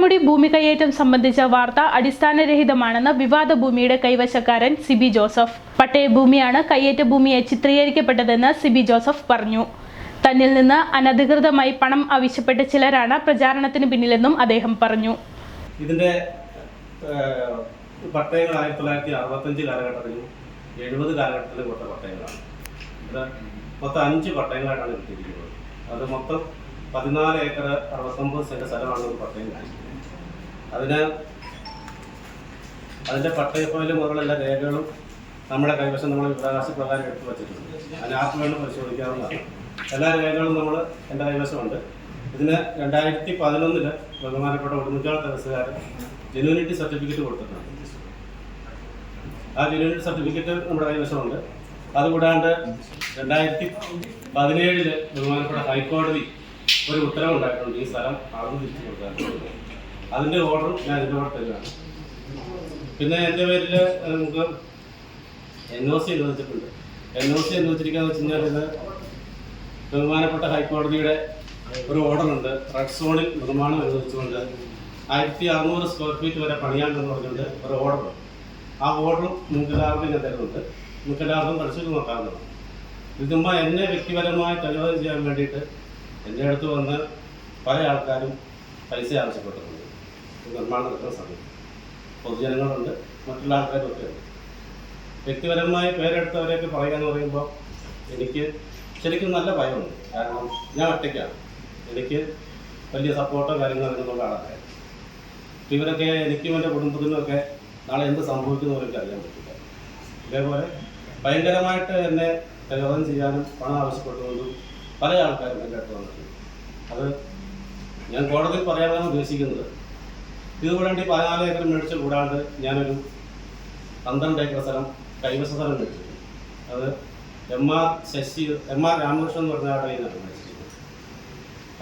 പൊന്മുടി ഭൂമി കയ്യേറ്റം സംബന്ധിച്ച വാർത്ത അടിസ്ഥാനരഹിതമാണെന്ന് വിവാദ ഭൂമിയുടെ കൈവശക്കാരൻ സിബി ജോസഫ്. പട്ടയ ഭൂമിയാണ് കയ്യേറ്റ ഭൂമിയെ ചിത്രീകരിക്കപ്പെട്ടതെന്ന് സിബി ജോസഫ് പറഞ്ഞു. തന്നിൽ നിന്ന് അനധികൃതമായി പണം ആവശ്യപ്പെട്ട ചിലരാണ് പ്രചാരണത്തിന് പിന്നിലെന്നും അദ്ദേഹം പറഞ്ഞു. ഇതിന്റെ പട്ടയങ്ങൾ ആയിരത്തി തൊള്ളായിരത്തി അറുപത്തഞ്ച് കാലഘട്ടത്തിലും എഴുപത് കാലഘട്ടത്തിലും കൊടുത്ത പട്ടയങ്ങളാണ്. മൊത്തം അഞ്ച് പട്ടയങ്ങളായിട്ടാണ് അത് മൊത്തം പതിനാല് ഏക്കർ അറുപത്തൊമ്പത് സെന്റ് സ്ഥലമാണ് ഒരു പട്ടയം കിട്ടിയിരിക്കുന്നത് അതിന് അതിന്റെ പട്ടയപ്പോലും മുതലുള്ള എല്ലാ രേഖകളും നമ്മുടെ കൈവശം നമ്മൾ വിവരാവകാശ പ്രകാരം എടുത്തു വച്ചിട്ടുണ്ട്. അതിന് ആർക്ക് വേണം പരിശോധിക്കാവുന്നതാണ്. എല്ലാ രേഖകളും നമ്മൾ എന്റെ കൈവശമുണ്ട്. ഇതിന് രണ്ടായിരത്തി പതിനൊന്നിൽ ബഹുമാനപ്പെട്ട ഉടുമ്പുചാൾ തഹസിൽദാരൻ ജെന്യൂണിറ്റി സർട്ടിഫിക്കറ്റ് കൊടുത്തിട്ടുണ്ട്. ആ ജെന്യൂണിറ്റി സർട്ടിഫിക്കറ്റ് നമ്മുടെ കൈവശമുണ്ട്. അതുകൂടാണ്ട് രണ്ടായിരത്തി പതിനേഴിൽ ബഹുമാനപ്പെട്ട ഹൈക്കോടതി ഒരു ഉത്തരവുണ്ടായിട്ടുണ്ട്. ഈ സ്ഥലം ആളുകൾ തിരിച്ചു കൊടുക്കാൻ. അതിന്റെ ഓർഡർ ഞാൻ എന്റെ കൂടെ പിന്നെ എന്റെ പേരിൽ നമുക്ക് എൻ ഒ സി അനുവദിച്ചിട്ടുണ്ട് എൻ ഒ സി അനുവദിച്ചിരിക്കുക വെച്ച് കഴിഞ്ഞാൽ ഇത് ബഹുമാനപ്പെട്ട ഹൈക്കോടതിയുടെ ഒരു ഓർഡറുണ്ട് റെഡ് സോണിൽ നിർമ്മാണം അനുവദിച്ചുകൊണ്ട് ആയിരത്തി അറുന്നൂറ് സ്ക്വയർ ഫീറ്റ് വരെ പണിയാണ്ടെന്ന് പറഞ്ഞിട്ടുണ്ട് ഒരു ഓർഡർ ആ ഓർഡർ നിങ്ങൾക്ക് എല്ലാവർക്കും ഞാൻ തരുന്നുണ്ട്. എല്ലാവർക്കും പരിശോധിച്ച് നോക്കാവുന്നതാണ് ഇതുമ്പോൾ എന്നെ വ്യക്തിപരമായി കൈകാര്യം ചെയ്യാൻ വേണ്ടിയിട്ട് എന്റെ അടുത്ത് വന്ന് പല ആൾക്കാരും പൈസ ആവശ്യപ്പെട്ടിട്ടുണ്ട്. നിർമ്മാണം നടത്താൻ സമയത്ത് പൊതുജനങ്ങളുണ്ട് മറ്റുള്ള ആൾക്കാരൊക്കെ ഉണ്ട്. വ്യക്തിപരമായ പേരെടുത്തവരെയൊക്കെ പറയുക എന്ന് പറയുമ്പോൾ എനിക്ക് ശരിക്കും നല്ല ഭയമുണ്ട്. കാരണം ഞാൻ ഒറ്റയ്ക്കാണ്. എനിക്ക് വലിയ സപ്പോർട്ടോ കാര്യങ്ങളോ അതിനൊന്നുള്ള ആളല്ല. ഇപ്പം ഇവരൊക്കെ എനിക്കും എന്റെ കുടുംബത്തിനുമൊക്കെ നാളെ എന്ത് സംഭവിക്കുന്നു എനിക്ക് അറിയാൻ പറ്റില്ല. ഇതേപോലെ ഭയങ്കരമായിട്ട് എന്നെ കൈകാര്യം ചെയ്യാനും പണം ആവശ്യപ്പെട്ടുകൊണ്ടും പല ആൾക്കാരും എന്റെ അടുത്ത് വന്നിട്ടുണ്ട്. അത് ഞാൻ കോടതിയിൽ പറയാനാണ് ഉദ്ദേശിക്കുന്നത് ഇത് ഈ പതിനാല് ഏക്കർ മേടിച്ച് കൂടാണ്ട് ഞാനൊരു പന്ത്രണ്ട് ഏക്കർ സ്ഥലം കൈവശ സ്ഥലം മേടിച്ചിട്ടുണ്ട് അത് M R Sasi M R Ramakrishnan എന്ന് പറഞ്ഞ ആളുടെ കയ്യിൽ മേടിച്ചിരിക്കുന്നത്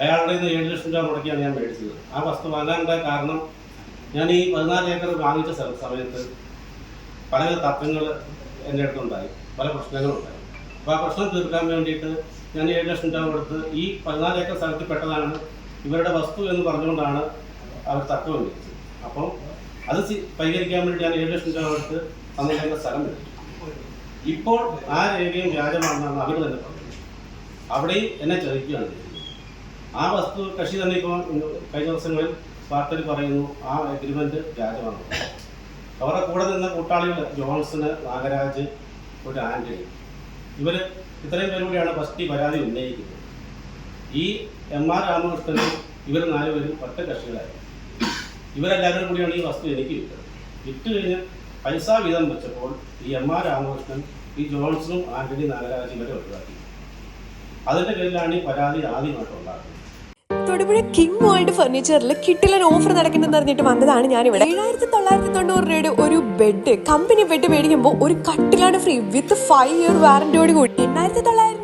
അയാളുടെ നിന്ന് ഏഴ് ലക്ഷം രൂപ മുടക്കിയാണ് ഞാൻ മേടിച്ചത്. ആ വസ്തു വാങ്ങാനുള്ള കാരണം ഞാൻ ഈ പതിനാല് ഏക്കർ വാങ്ങിച്ച സമയത്ത് പല തർക്കങ്ങൾ എന്റെ അടുത്തുണ്ടായി പല പ്രശ്നങ്ങളുണ്ടായി. അപ്പോൾ ആ പ്രശ്നം തീർക്കാൻ വേണ്ടിയിട്ട് ഞാൻ ഏഴ് ലക്ഷം രൂപ കൊടുത്ത് ഈ പതിനാല് ഏക്കർ സ്ഥലത്തിൽ പെട്ടതാണ് ഇവരുടെ വസ്തു എന്ന് പറഞ്ഞുകൊണ്ടാണ് അവർ തർക്കം ഉന്നയിച്ചത് അപ്പം അത് പരിഹരിക്കാൻ വേണ്ടി ഞാൻ ഏഴ് ലക്ഷം രൂപ തന്നിട്ടുള്ള സ്ഥലം ഇപ്പോൾ ആ രേഖയും വ്യാജമാണെന്നാണ് അവർ തന്നെ പറഞ്ഞത്. അവിടെയും എന്നെ ചതിക്കുകയാണ് ആ വസ്തു കക്ഷി തന്നെ ഇപ്പോൾ കഴിഞ്ഞ ദിവസങ്ങളിൽ വാർത്തയിൽ പറയുന്നു ആ എഗ്രിമെന്റ് വ്യാജമാണ്. അവരുടെ കൂടെ നിന്ന കൂട്ടാളികൾ ജോൺസണ് നാഗരാജ് ഒരു ആന്റണി. ഇവർ ഇത്രയും പേരും കൂടിയാണ് ഫസ്റ്റ് പരാതി ഉന്നയിക്കുന്നത്. ഈ എം ആർ രാമകൃഷ്ണനും ഇവർ നാലുപേരും ഒറ്റ കക്ഷികളായി ഇവരെല്ലാവരും കൂടിയാണ് ഈ വസ്തു എനിക്ക് കിട്ടുന്നത്. വിറ്റ് കഴിഞ്ഞ് പൈസ വീതം വെച്ചപ്പോൾ ഈ എം ആർ രാമകൃഷ്ണൻ ഈ ജോൺസണും ആന്റണി നാഗരാജ് ഇവരെ ഒഴിവാക്കി. അതിന്റെ പേരിലാണ് ഈ പരാതി ആദ്യമായിട്ട് ഉണ്ടാക്കുന്നത് തൊടുപുഴ കിങ് വേൾഡ് ഫർണിച്ചറിൽ കിട്ടിലൻ ഓഫർ നടക്കുന്നെന്ന് അറിഞ്ഞിട്ട് വന്നതാണ് ഞാൻ ഇവിടെ ഏഴായിരത്തി തൊള്ളായിരത്തി തൊണ്ണൂറ് രൂപയുടെ ഒരു ബെഡ് കമ്പനി ബെഡ് മേടിക്കുമ്പോൾ ഒരു കട്ടിലാണ് ഫ്രീ വിത്ത് ഫൈവ് ഇയർ വാറന്റിയോട് കൂടി. എണ്ണായിരത്തി തൊള്ളായിരം